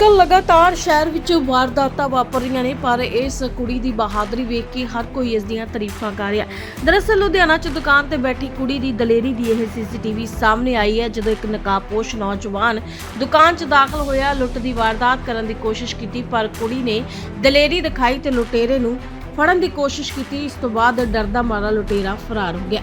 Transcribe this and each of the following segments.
ਅੱਜਕੱਲ ਲਗਾਤਾਰ ਸ਼ਹਿਰ ਵਿੱਚ ਵਾਰਦਾਤਾਂ ਵਾਪਰ ਰਹੀਆਂ ਨੇ, ਪਰ ਇਸ ਕੁੜੀ ਦੀ ਬਹਾਦਰੀ ਵੇਖ ਕੇ ਹਰ ਕੋਈ ਇਸ ਦੀਆਂ ਤਾਰੀਫਾਂ ਕਰ ਰਿਹਾ ਦਰਅਸਲ, ਲੁਧਿਆਣਾ 'ਚ ਦੁਕਾਨ ਤੇ ਬੈਠੀ ਕੁੜੀ ਦੀ ਦਲੇਰੀ ਦੀ ਇਹ ਸੀਸੀਟੀਵੀ ਸਾਹਮਣੇ ਆਈ ਹੈ, ਜਦੋਂ ਇੱਕ ਨਕਾਬਪੋਸ਼ ਨੌਜਵਾਨ ਦੁਕਾਨ 'ਚ ਦਾਖਲ ਹੋਇਆ, ਲੁੱਟ ਦੀ ਵਾਰਦਾਤ ਕਰਨ ਦੀ ਕੋਸ਼ਿਸ਼ ਕੀਤੀ, ਪਰ ਕੁੜੀ ਨੇ ਦਲੇਰੀ ਦਿਖਾਈ ਤੇ ਲੁਟੇਰੇ ਨੂੰ ਫੜਨ ਦੀ ਕੋਸ਼ਿਸ਼ ਕੀਤੀ। ਇਸ ਤੋਂ ਬਾਅਦ ਡਰਦਾ ਮਾਰਾ ਲੁਟੇਰਾ ਫਰਾਰ ਹੋ ਗਿਆ।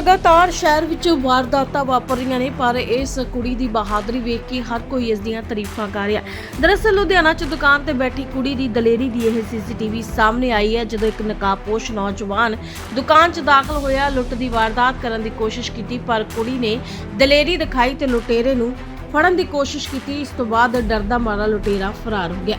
ਲਗਾਤਾਰ ਸ਼ਹਿਰ ਵਿੱਚ ਵਾਰਦਾਤਾਂ ਵਾਪਰ ਰਹੀਆਂ ਨੇ, ਪਰ ਇਸ ਕੁੜੀ ਦੀ ਬਹਾਦਰੀ ਵੇਖ ਕੇ ਹਰ ਕੋਈ ਇਸ ਦੀਆਂ ਤਾਰੀਫਾਂ ਕਰ ਰਿਹਾ ਦਰਅਸਲ, ਲੁਧਿਆਣਾ 'ਚ ਦੁਕਾਨ ਤੇ ਬੈਠੀ ਕੁੜੀ ਦੀ ਦਲੇਰੀ ਦੀ ਇਹ ਸੀਸੀਟੀਵੀ ਸਾਹਮਣੇ ਆਈ ਹੈ, ਜਦੋਂ ਇੱਕ ਨਕਾਬਪੋਸ਼ ਨੌਜਵਾਨ ਦੁਕਾਨ 'ਚ ਦਾਖਲ ਹੋਇਆ। ਲੁੱਟ ਦੀ ਵਾਰਦਾਤ ਕਰਨ ਦੀ ਕੋਸ਼ਿਸ਼ ਕੀਤੀ, ਪਰ ਕੁੜੀ ਨੇ ਦਲੇਰੀ ਦਿਖਾਈ ਤੇ ਲੁਟੇਰੇ ਨੂੰ ਫੜਨ ਦੀ ਕੋਸ਼ਿਸ਼ ਕੀਤੀ। ਇਸ ਤੋਂ ਬਾਅਦ ਡਰਦਾ ਮਾਰਾ ਲੁਟੇਰਾ ਫਰਾਰ ਹੋ ਗਿਆ।